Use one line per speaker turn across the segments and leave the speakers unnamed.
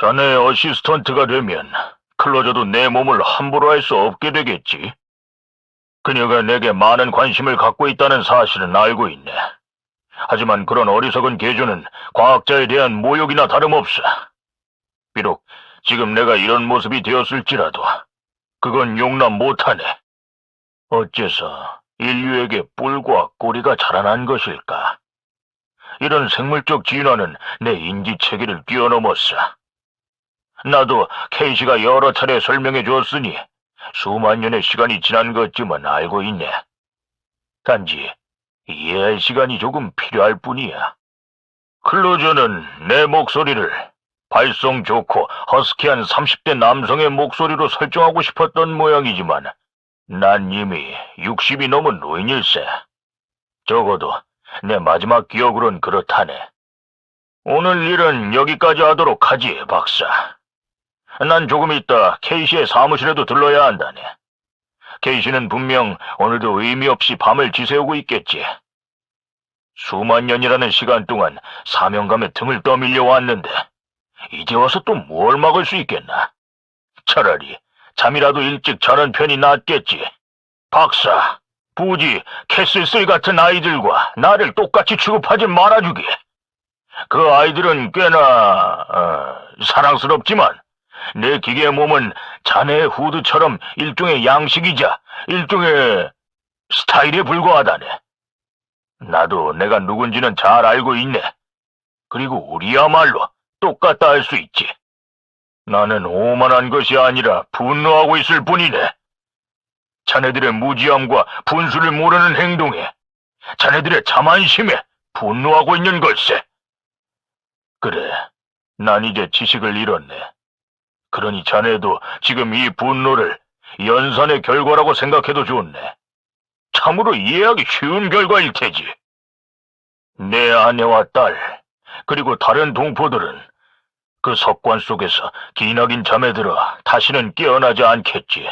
자네의 어시스턴트가 되면 클로저도 내 몸을 함부로 할 수 없게 되겠지. 그녀가 내게 많은 관심을 갖고 있다는 사실은 알고 있네. 하지만 그런 어리석은 계조는 과학자에 대한 모욕이나 다름없어. 비록 지금 내가 이런 모습이 되었을지라도 그건 용납 못하네. 어째서 인류에게 뿔과 꼬리가 자라난 것일까? 이런 생물적 진화는 내 인지 체계를 뛰어넘었어. 나도 케이시가 여러 차례 설명해 주었으니 수만 년의 시간이 지난 것쯤은 알고 있네. 단지 이해할 시간이 조금 필요할 뿐이야. 클로저는 내 목소리를 발성 좋고 허스키한 30대 남성의 목소리로 설정하고 싶었던 모양이지만 난 이미 60이 넘은 노인일세. 적어도 내 마지막 기억으론 그렇다네. 오늘 일은 여기까지 하도록 하지, 박사. 난 조금 있다 케이시의 사무실에도 들러야 한다네. 케이시는 분명 오늘도 의미 없이 밤을 지새우고 있겠지. 수만 년이라는 시간 동안 사명감에 등을 떠밀려 왔는데 이제 와서 또 뭘 막을 수 있겠나? 차라리 잠이라도 일찍 자는 편이 낫겠지. 박사, 부지, 캐슬슬 같은 아이들과 나를 똑같이 취급하지 말아주게. 그 아이들은 꽤나 어, 사랑스럽지만 내 기계의 몸은 자네의 후드처럼 일종의 양식이자 일종의 스타일에 불과하다네. 나도 내가 누군지는 잘 알고 있네. 그리고 우리야말로 똑같다 할 수 있지. 나는 오만한 것이 아니라 분노하고 있을 뿐이네. 자네들의 무지함과 분수를 모르는 행동에, 자네들의 자만심에 분노하고 있는 걸세. 그래, 난 이제 지식을 잃었네. 그러니 자네도 지금 이 분노를 연산의 결과라고 생각해도 좋네. 참으로 이해하기 쉬운 결과일 테지. 내 아내와 딸, 그리고 다른 동포들은 그 석관 속에서 기나긴 잠에 들어 다시는 깨어나지 않겠지.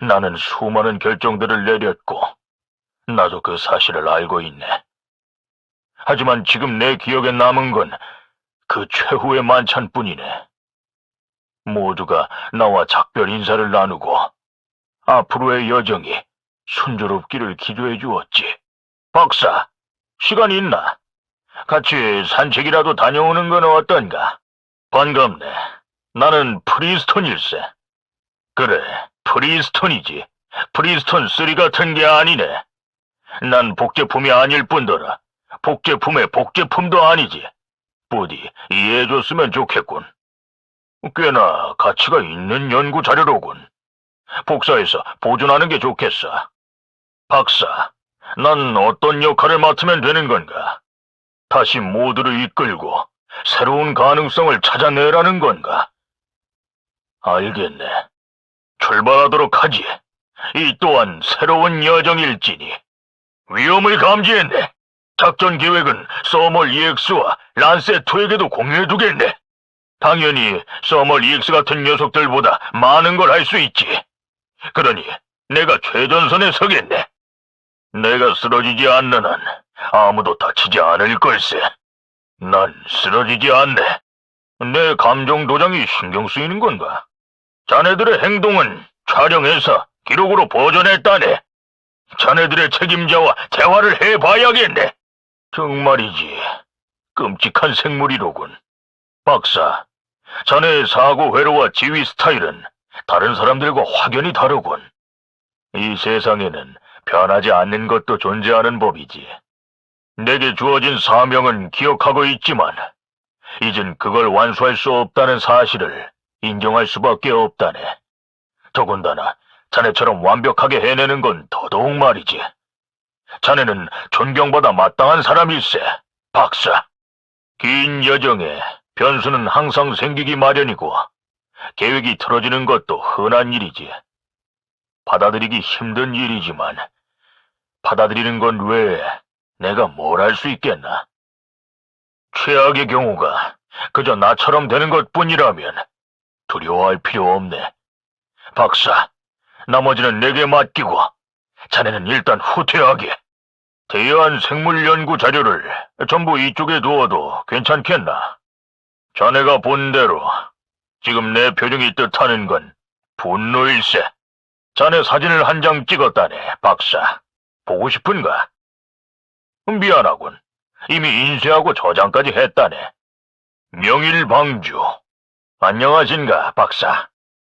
나는 수많은 결정들을 내렸고, 나도 그 사실을 알고 있네. 하지만 지금 내 기억에 남은 건 그 최후의 만찬뿐이네. 모두가 나와 작별 인사를 나누고 앞으로의 여정이 순조롭기를 기도해 주었지. 박사, 시간 있나? 같이 산책이라도 다녀오는 건 어떤가? 반갑네. 나는 프리스톤일세. 그래, 프리스톤이지. 프리스톤 3 같은 게 아니네. 난 복제품이 아닐 뿐더러 복제품의 복제품도 아니지. 부디 이해해줬으면 좋겠군. 꽤나 가치가 있는 연구 자료로군. 복사해서 보존하는 게 좋겠어. 박사, 난 어떤 역할을 맡으면 되는 건가? 다시 모두를 이끌고 새로운 가능성을 찾아내라는 건가? 알겠네. 출발하도록 하지. 이 또한 새로운 여정일지니. 위험을 감지했네. 작전 계획은 서멀 EX와 란셋2에게도 공유해두겠네. 당연히 서멀 EX 같은 녀석들보다 많은 걸 할 수 있지. 그러니 내가 최전선에 서겠네. 내가 쓰러지지 않는 한 아무도 다치지 않을 걸세. 난 쓰러지지 않네. 내 감정 도장이 신경 쓰이는 건가? 자네들의 행동은 촬영해서 기록으로 보존했다네. 자네들의 책임자와 대화를 해봐야겠네. 정말이지. 끔찍한 생물이로군. 박사, 자네의 사고 회로와 지휘 스타일은 다른 사람들과 확연히 다르군. 이 세상에는 변하지 않는 것도 존재하는 법이지. 내게 주어진 사명은 기억하고 있지만, 이젠 그걸 완수할 수 없다는 사실을 인정할 수밖에 없다네. 더군다나 자네처럼 완벽하게 해내는 건 더더욱 말이지. 자네는 존경받아 마땅한 사람일세, 박사. 긴 여정에 변수는 항상 생기기 마련이고, 계획이 틀어지는 것도 흔한 일이지. 받아들이기 힘든 일이지만, 받아들이는 건 외에 내가 뭘 할 수 있겠나? 최악의 경우가 그저 나처럼 되는 것 뿐이라면 두려워할 필요 없네. 박사, 나머지는 내게 맡기고, 자네는 일단 후퇴하게. 대여한 생물 연구 자료를 전부 이쪽에 두어도 괜찮겠나? 자네가 본 대로 지금 내 표정이 뜻하는 건 분노일세. 자네 사진을 한 장 찍었다네, 박사. 보고 싶은가? 미안하군. 이미 인쇄하고 저장까지 했다네. 명일방주. 안녕하신가, 박사.